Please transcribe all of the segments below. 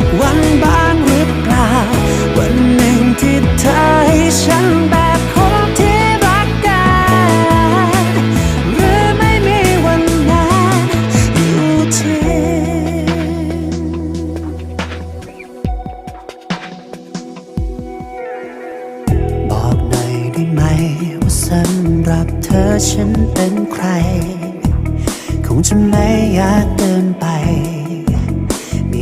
กวันบ้างหรือเปล่า วันหนึ่งที่เธอให้ฉันแบบคนที่รักกัน หรือไม่มีวันนั้นอยู่ที่บอกหน่อยได้ไหม ว่าสำหรับเธอฉันเป็นใคร คงจะไม่อยากเดินไป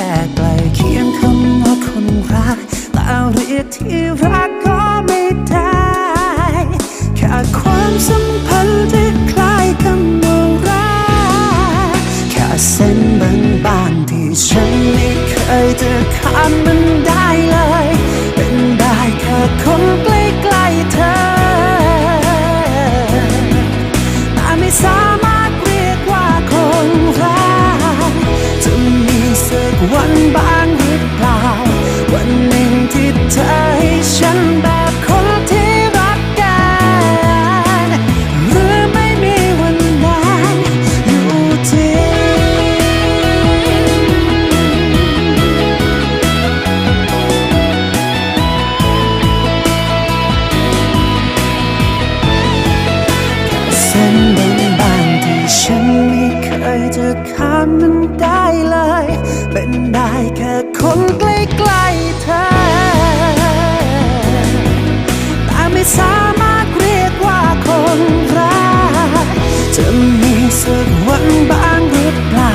ค่ไกลเคียงคำว่าคนรักแต่เรียกที่รักก็ไม่ได้แค่ความสัมพันธ์ที่คล้ายคำว่ารักแค่เส้นบางๆที่ฉันไม่เคยจะข้ามมันได้ วันบ้างหรือเปล่า วันหนึ่งที่เธอให้ฉันแบบคนที่รักกันหรือไม่มีวันนั้นอยู่ที่เส้น ยจะข้ามมันได้เลย เป็นได้แค่คนใกล้ๆเธอ แต่ไม่สามารถเรียกว่าคนรักจะมีสักวันบ้างหรือเปล่า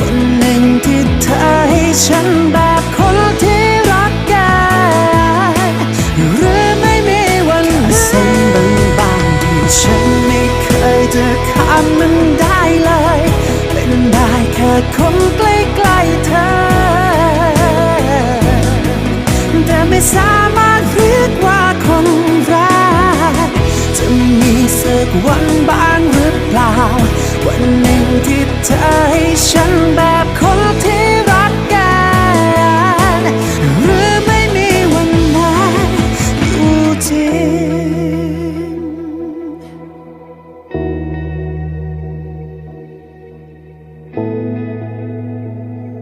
วันหนึ่งที่เธอให้ฉันแบบคนที่รักกันหรือไม่มีวันนั้นเส้นบางๆที่ฉันไม่เคยจะข้ามมัน วันหนึ่งที่เธอให้ฉันไป